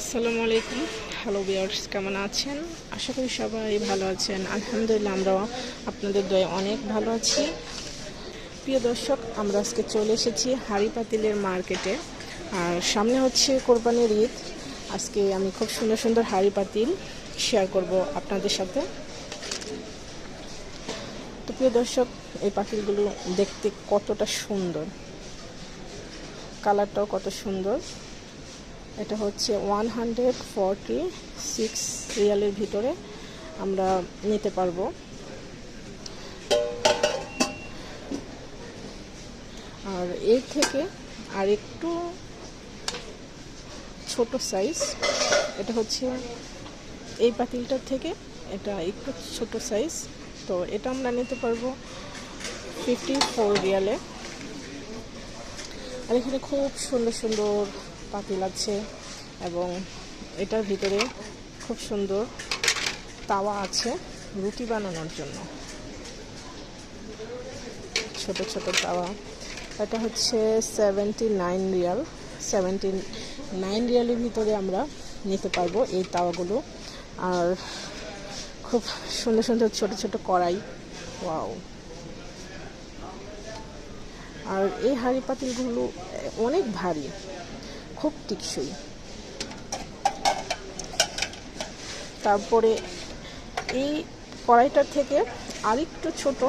আসসালামু আলাইকুম। হ্যালো বিয়ার্স কেমন আছেন? আশা করি সবাই ভালো আছেন। আলহামদুলিল্লাহ, আমরাও আপনাদের দয়ে অনেক ভালো আছি। প্রিয় দর্শক, আমরা আজকে চলে এসেছি হাড়ি পাতিলের মার্কেটে। আর সামনে হচ্ছে কোরবানির ঈদ। আজকে আমি খুব সুন্দর সুন্দর হাড়ি পাতিল শেয়ার করব আপনাদের সাথে। তো প্রিয় দর্শক, এই পাতিলগুলো দেখতে কতটা সুন্দর। কালারটাও কত সুন্দর। এটা হচ্ছে ওয়ান হান্ড্রেড ফর্টি সিক্স রিয়ালের ভিতরে আমরা নিতে পারব। আর এর থেকে আর একটু ছোট সাইজ এটা হচ্ছে এই পাতিলটার থেকে এটা একটু ছোট সাইজ তো এটা আমরা নিতে পারব ফিফটি ফোর রিয়ালে। আর এখানে খুব সুন্দর সুন্দর পাতিল আছে এবং এটার ভিতরে খুব সুন্দর তাওয়া আছে রুটি বানানোর জন্য। ছোট ছোট তাওয়া। এটা হচ্ছে seventy nine riyal. Seventy nine রিয়ালের ভিতরে আমরা নিতে পারব এই তাওয়াগুলো। আর খুব সুন্দর সুন্দর ছোট ছোট কড়াই। ওয়াও। আর এই হাঁড়ি পাতিলগুলো অনেক ভারী। খুব টিকসই। তারপরে এই কড়াইটার থেকে আরেকটু ছোট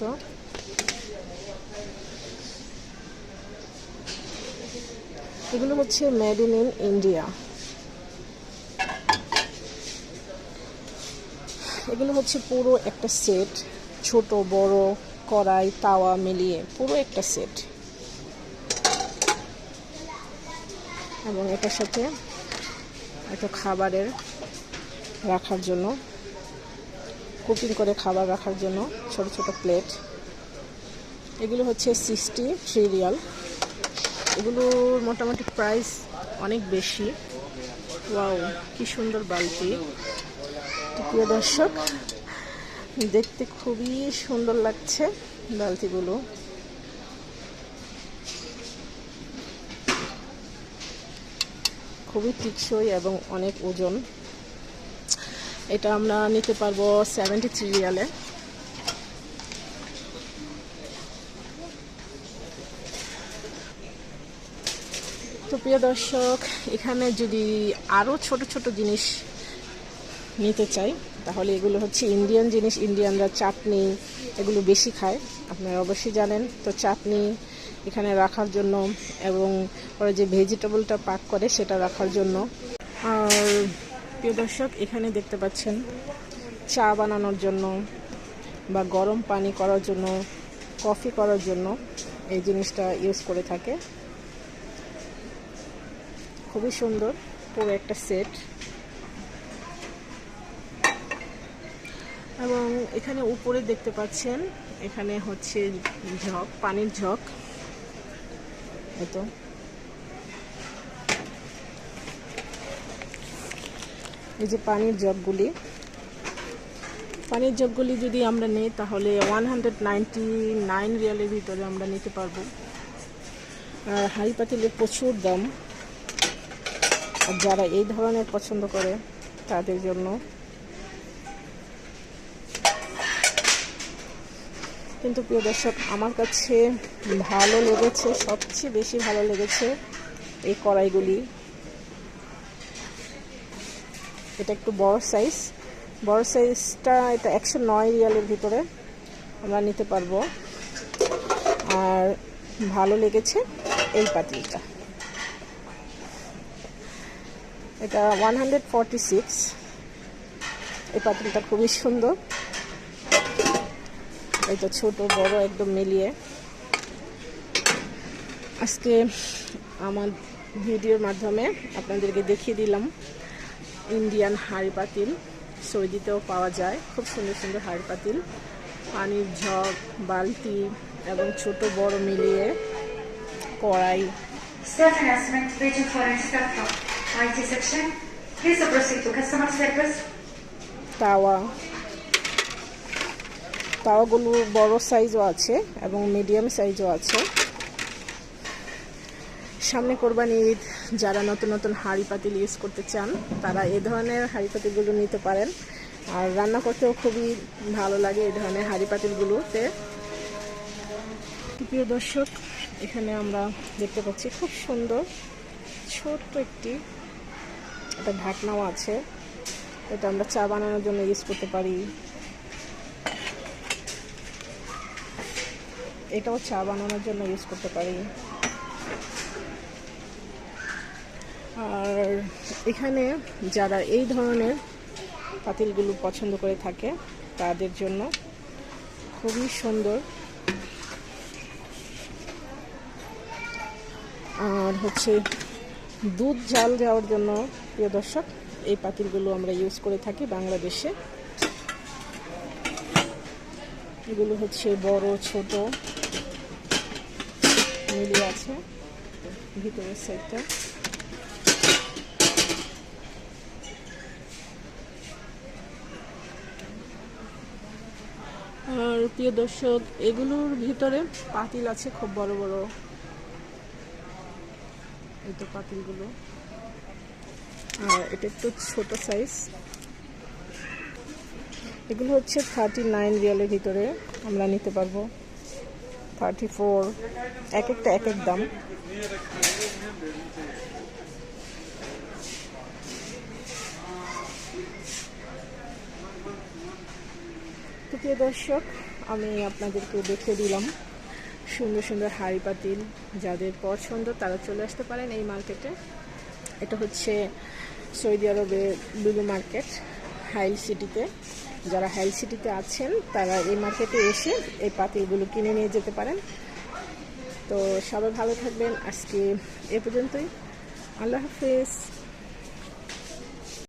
তো। এগুলো হচ্ছে মেড ইন ইন ইন্ডিয়া এগুলো হচ্ছে পুরো একটা সেট ছোট, বড়, কড়াই, তাওয়া মিলিয়ে পুরো একটা সেট এবং এটার সাথে একটু খাবারের রাখার জন্য কুকিং করে খাবার রাখার জন্য ছোট ছোট প্লেট এগুলো হচ্ছে সিক্সটি থ্রি রিয়াল এগুলোর মোটামুটি প্রাইস অনেক বেশি। ওয়াও কি সুন্দর বালতি। প্রিয় দর্শক, দেখতে খুবই সুন্দর লাগছে বালতিগুলো। খুবই টিকসই এবং অনেক ওজন। এটা আমরা নিতে পারব সেভেন্টি থ্রি রিয়ালে। তো প্রিয় দর্শক, এখানে যদি আরও ছোট ছোট জিনিস নিতে চাই, তাহলে এগুলো হচ্ছে ইন্ডিয়ান জিনিস। ইন্ডিয়ানরা চাটনি এগুলো বেশি খায়, আপনারা অবশ্যই জানেন। তো চাটনি এখানে রাখার জন্য এবং ওরা যে ভেজিটেবলটা পাক করে সেটা রাখার জন্য। আর প্রিয় দর্শক, এখানে দেখতে পাচ্ছেন চা বানানোর জন্য বা গরম পানি করার জন্য, কফি করার জন্য এই জিনিসটা ইউজ করে থাকে। খুবই সুন্দর, পুরো একটা সেট। এবং এখানে উপরে দেখতে পাচ্ছেন, এখানে হচ্ছে ঝক, পানির ঝক। এতো এই যে পানির জগগুলি। পানির জগগুলি যদি আমরা নিই, তাহলে ওয়ান হান্ড্রেড নাইনটি নাইন রিয়ালের ভিতরে আমরা নিতে পারব। আর হাই পাতিলের প্রচুর দাম। আর যারা এই ধরনের পছন্দ করে, তাদের জন্য কিন্তু প্রিয় দর্শক, আমার কাছে ভালো লেগেছে, সবচেয়ে বেশি ভালো লেগেছে এই কড়াইগুলি। এটা একটু বড় সাইজ বড় সাইজটা এটা একশো নয় রিয়ালের ভিতরে আমরা নিতে পারব। আর ভালো লেগেছে এই পাতিলটা। এটা ওয়ান হান্ড্রেড ফর্টি সিক্স এই পাতিলটা খুবই সুন্দর। এটা ছোট বড় একদম মিলিয়ে। আজকে আমার ভিডিওর মাধ্যমে আপনাদেরকে দেখিয়ে দিলাম ইন্ডিয়ান হাঁড়ি পাতিল। সৌদিতেও পাওয়া যায় খুব সুন্দর সুন্দর হাঁড়ি পাতিল। পানির ঝগ বালতি এবং ছোট বড় মিলিয়ে কড়াই। Staff তাওয়াগুলো বড় সাইজও আছে এবং মিডিয়াম সাইজও আছে। সামনে কোরবানি ঈদ, যারা নতুন নতুন হাঁড়ি পাতিল ইউজ করতে চান, তারা এ ধরনের হাঁড়ি পাতিলগুলো নিতে পারেন। আর রান্না করতেও খুবই ভালো লাগে এই ধরনের হাঁড়ি পাতিলগুলোতে। প্রিয় দর্শক, এখানে আমরা দেখতে পাচ্ছি খুব সুন্দর ছোট্ট একটি একটা ঢাকনাও আছে। এটা আমরা চা বানানোর জন্য ইউজ করতে পারি। এটাও চা বানানোর জন্য ইউজ করতে পারি। আর এখানে যারা এই ধরনের পাতিলগুলো পছন্দ করে থাকে, তাদের জন্য খুবই সুন্দর। আর হচ্ছে দুধ জাল দেওয়ার জন্য প্রিয় দর্শক, এই পাতিলগুলো আমরা ইউজ করে থাকি বাংলাদেশে। এগুলো হচ্ছে বড়, ছোট মিলিয়ে আছে। ভিতরের সাইডটা আর প্রিয় দর্শক, এগুলোর ভিতরে পাতিল আছে খুব বড় বড়। এই তো পাতিলগুলো। আর এটা একটু ছোট সাইজ এগুলো হচ্ছে থার্টি নাইন রিয়ালের ভিতরে আমরা নিতে পারব। থার্টি ফোর এক একটা, এক এক দাম। তো প্রিয় দর্শক, আমি আপনাদেরকে দেখে দিলাম সুন্দর সুন্দর হাড়ি পাতিল। যাদের পছন্দ, তারা চলে আসতে পারেন এই মার্কেটে এটা হচ্ছে সৌদি আরবের লুলু মার্কেট হাইল সিটিতে, যারা হাইল সিটিতে আছেন, তারা এই মার্কেটে এসে এই পাতিলগুলো কিনে নিয়ে যেতে পারেন। তো সবাই ভালো থাকবেন। আজকে এ পর্যন্তই। আল্লাহ হাফিজ।